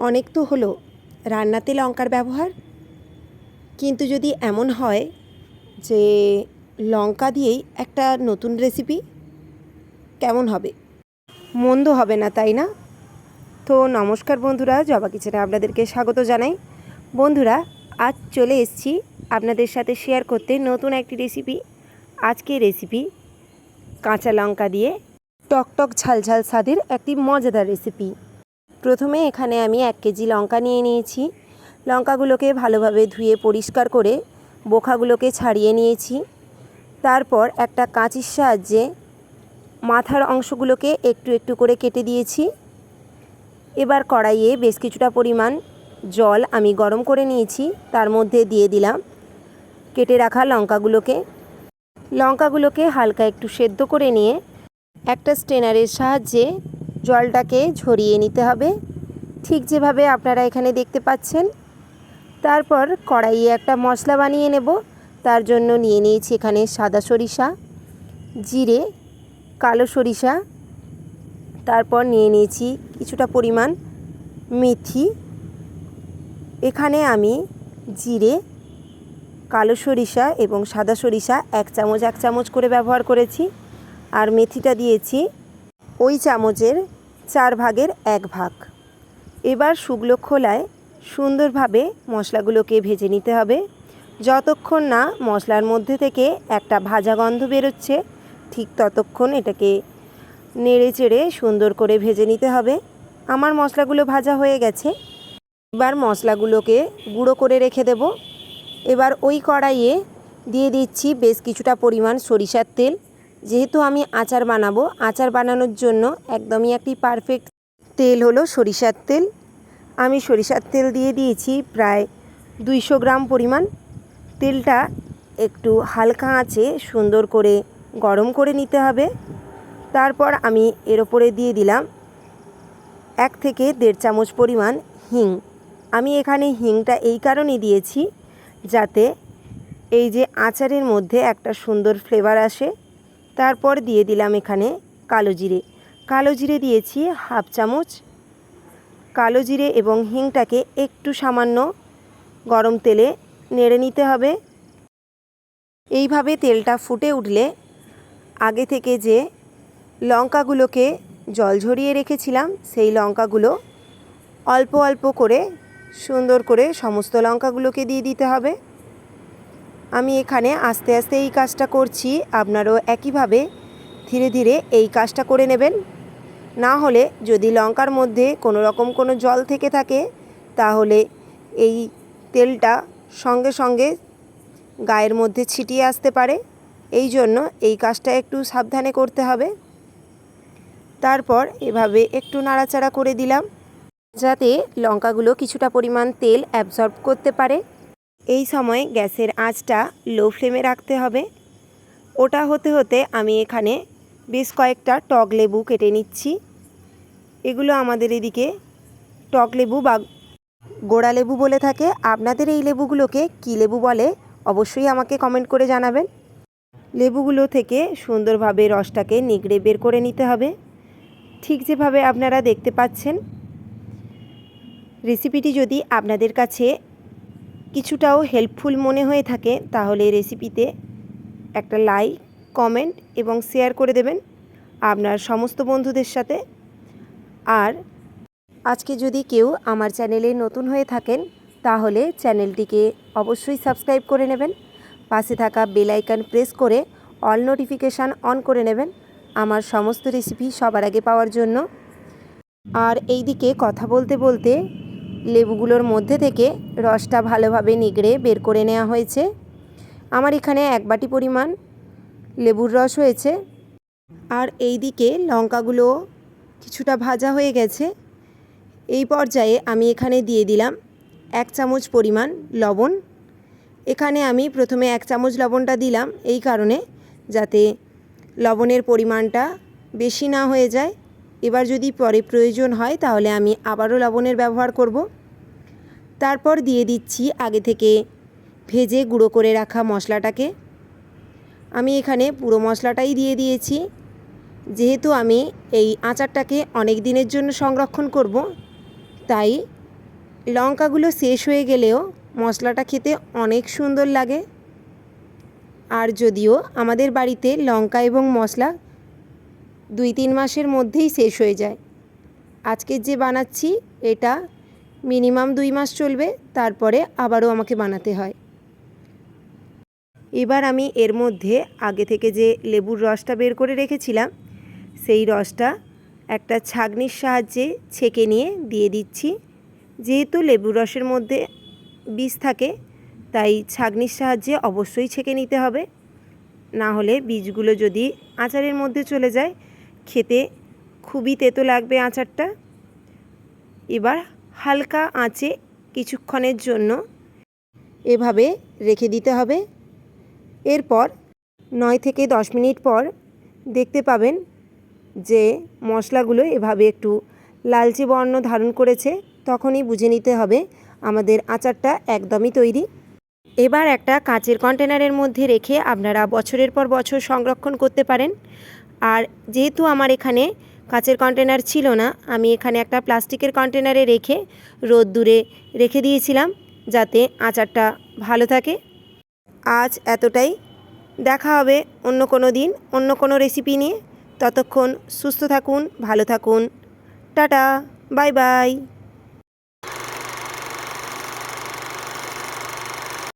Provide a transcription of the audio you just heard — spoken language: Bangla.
অনেক তো হলো, রান্নাতে লঙ্কার ব্যবহার? কিন্তু যদি এমন হয় যে লঙ্কা দিয়েই একটা নতুন রেসিপি কেমন হবে? মন্দ হবে না, তাই না? তো নমস্কার বন্ধুরা, জবা কিচেনে আপনাদেরকে স্বাগত জানাই। বন্ধুরা, আজ চলে এসছি আপনাদের সাথে শেয়ার করতে নতুন একটি রেসিপি আজকে রেসিপি কাঁচা লঙ্কা দিয়ে টক টকটক ঝালঝাল স্বাদের একটি মজাদার রেসিপি প্রথমে এখানে আমি এক কেজি লঙ্কা নিয়ে নিয়েছি। লঙ্কাগুলোকে ভালোভাবে ধুয়ে পরিষ্কার করে বোখাগুলোকে ছাড়িয়ে নিয়েছি। তারপর একটা কাঁচির সাহায্যে মাথার অংশগুলোকে একটু একটু করে কেটে দিয়েছি। এবার কড়াইয়ে বেশ কিছুটা পরিমাণ জল আমি গরম করে নিয়েছি, তার মধ্যে দিয়ে দিলাম কেটে রাখা লঙ্কাগুলোকে। লঙ্কাগুলোকে হালকা একটু সেদ্ধ করে নিয়ে একটা স্ট্রেনারের সাহায্যে জলটাকে ঝরিয়ে নিতে হবে। ঠিক যেভাবে আপনারা এখানে দেখতে পাচ্ছেন। তারপর কড়াইয়ে একটা মশলা বানিয়ে নেব। তার জন্য নিয়ে নিয়েছি এখানে সাদা সরিষা, জিরে, কালো সরিষা। তারপর নিয়ে নিয়েছি কিছুটা পরিমাণ মেথি। এখানে আমি জিরে, কালো সরিষা এবং সাদা সরিষা এক চামচ এক চামচ করে ব্যবহার করেছি। আর মেথিটা দিয়েছি ওই চামচের চার ভাগের এক ভাগ। এবার শুকনো খোলায় সুন্দরভাবে মশলাগুলোকে ভেজে নিতে হবে। যতক্ষণ না মশলার মধ্যে থেকে একটা ভাজা গন্ধ বেরোচ্ছে, ঠিক ততক্ষণ এটাকে নেড়ে চেড়ে সুন্দর করে ভেজে নিতে হবে। আমার মশলাগুলো ভাজা হয়ে গেছে। এবার মশলাগুলোকে গুঁড়ো করে রেখে দেব। এবার ওই কড়াইয়ে দিয়ে দিচ্ছি বেশ কিছুটা পরিমাণ সরিষার তেল। যেহেতু আমি আচার বানাবো, আচার বানানোর জন্য একদমই একটি পারফেক্ট তেল হলো সরিষার তেল। আমি সরিষার তেল দিয়ে দিয়েছি প্রায় দুইশো গ্রাম পরিমাণ। তেলটা একটু হালকা আঁচে সুন্দর করে গরম করে নিতে হবে। তারপর আমি এর ওপরে দিয়ে দিলাম এক থেকে দেড় চামচ পরিমাণ হিং। আমি এখানে হিংটা এই কারণেই দিয়েছি যাতে এই যে আচারের মধ্যে একটা সুন্দর ফ্লেভার আসে তারপর দিয়ে দিলাম এখানে কালো জিরে। কালো জিরে দিয়েছি হাফ চামচ। কালো জিরে এবং হিংটাকে একটু সামান্য গরম তেলে নেড়ে নিতে হবে। এইভাবে তেলটা ফুটে উঠলে আগে থেকে যে লঙ্কাগুলোকে জল ঝরিয়ে রেখেছিলাম, সেই লঙ্কাগুলো অল্প অল্প করে সুন্দর করে সমস্ত লঙ্কাগুলোকে দিয়ে দিতে হবে। আমি এখানে আস্তে আস্তে এই কাজটা করছি, আপনারাও একইভাবে ধীরে ধীরে এই কাজটা করে নেবেন। না হলে যদি লঙ্কার মধ্যে কোনো রকম কোনো জল থেকে থাকে, তাহলে এই তেলটা সঙ্গে সঙ্গে গায়ের মধ্যে ছিটিয়ে আসতে পারে। এই জন্য এই কাজটা একটু সাবধানে করতে হবে। তারপর এভাবে একটু নাড়াচাড়া করে দিলাম, যাতে লঙ্কাগুলো কিছুটা পরিমাণ তেল অ্যাবজর্ব করতে পারে। এই সময় গ্যাসের আঁচটা লো ফ্লেমে রাখতে হবে। ওটা হতে হতে আমি এখানে বেশ কয়েকটা টক লেবু কেটে নিচ্ছি। এগুলো আমাদের এদিকে টক লেবু বা গোড়া লেবু বলে থাকে। আপনাদের এই লেবুগুলোকে কী লেবু বলে অবশ্যই আমাকে কমেন্ট করে জানাবেন। লেবুগুলো থেকে সুন্দরভাবে রসটাকে নিগড়ে বের করে নিতে হবে। ঠিক যেভাবে আপনারা দেখতে পাচ্ছেন রেসিপিটি যদি আপনাদের কাছে কিছুটাও হেল্পফুল মনে হয়ে থাকে, তাহলে রেসিপিতে একটা লাইক কমেন্ট এবং শেয়ার করে দেবেন আপনার সমস্ত বন্ধুদের সাথে। আর আজকে যদি কেউ আমার চ্যানেলে নতুন হয়ে থাকেন, তাহলে চ্যানেলটিকে অবশ্যই সাবস্ক্রাইব করে নেবেন। পাশে থাকা বেল আইকন প্রেস করে অল নোটিফিকেশান অন করে নেবেন আমার সমস্ত রেসিপি সবার আগে পাওয়ার জন্য। আর এই দিকে কথা বলতে বলতে লেবুগুলোর মধ্যে থেকে রসটা ভালোভাবে নিগড়ে বের করে নেওয়া হয়েছে। আমার এখানে এক বাটি পরিমাণ লেবুর রস হয়েছে। আর এই দিকে লঙ্কাগুলো কিছুটা ভাজা হয়ে গেছে। এই পর্যায়ে আমি এখানে দিয়ে দিলাম এক চামচ পরিমাণ লবণ। এখানে আমি প্রথমে এক চামচ লবণটা দিলাম এই কারণে যাতে লবণের পরিমাণটা বেশি না হয়ে যায়। এবার যদি পরে প্রয়োজন হয়, তাহলে আমি আবারও লবণের ব্যবহার করব। তারপর দিয়ে দিচ্ছি আগে থেকে ভেজে গুঁড়ো করে রাখা মশলাটাকে। আমি এখানে পুরো মশলাটাই দিয়ে দিয়েছি। যেহেতু আমি এই আচারটাকে অনেক দিনের জন্য সংরক্ষণ করব, তাই লঙ্কাগুলো শেষ হয়ে গেলেও মশলাটা খেতে অনেক সুন্দর লাগে। আর যদিও আমাদের বাড়িতে লঙ্কা এবং মশলা দুই তিন মাসের মধ্যেই শেষ হয়ে যায়। আজকের যে বানাচ্ছি, এটা মিনিমাম দুই মাস চলবে, তারপরে আবারও আমাকে বানাতে হয়। এবার আমি এর মধ্যে আগে থেকে যে লেবুর রসটা বের করে রেখেছিলাম, সেই রসটা একটা ছাঁকনির সাহায্যে ছেঁকে নিয়ে দিয়ে দিচ্ছি। যেহেতু লেবুর রসের মধ্যে বিষ থাকে, তাই ছাঁকনির সাহায্যে অবশ্যই ছেঁকে নিতে হবে। না হলে বীজগুলো যদি আচারের মধ্যে চলে যায় খেতে খুবই তেতো লাগবে আচারটা। এবার হালকা আঁচে কিছুক্ষণের জন্য এভাবে রেখে দিতে হবে। এরপর নয় থেকে দশ মিনিট পর দেখতে পাবেন যে মশলাগুলো এভাবে একটু লালচে বর্ণ ধারণ করেছে, তখনই বুঝে নিতে হবে আমাদের আচারটা একদমই তৈরি। এবার একটা কাঁচের কন্টেনারের মধ্যে রেখে আপনারা বছরের পর বছর সংরক্ষণ করতে পারেন। আর যেহেতু আমার এখানে কাচের কন্টেনার ছিল না, আমি এখানে একটা প্লাস্টিকের কন্টেনারে রেখে রোদ্দুরে রেখে দিয়েছিলাম যাতে আচারটা ভালো থাকে। আজ এতটাই। দেখা হবে অন্য কোনো দিন, অন্য কোনো রেসিপি নিয়ে। ততক্ষণ সুস্থ থাকুন, ভালো থাকুন। Tata, bye bye.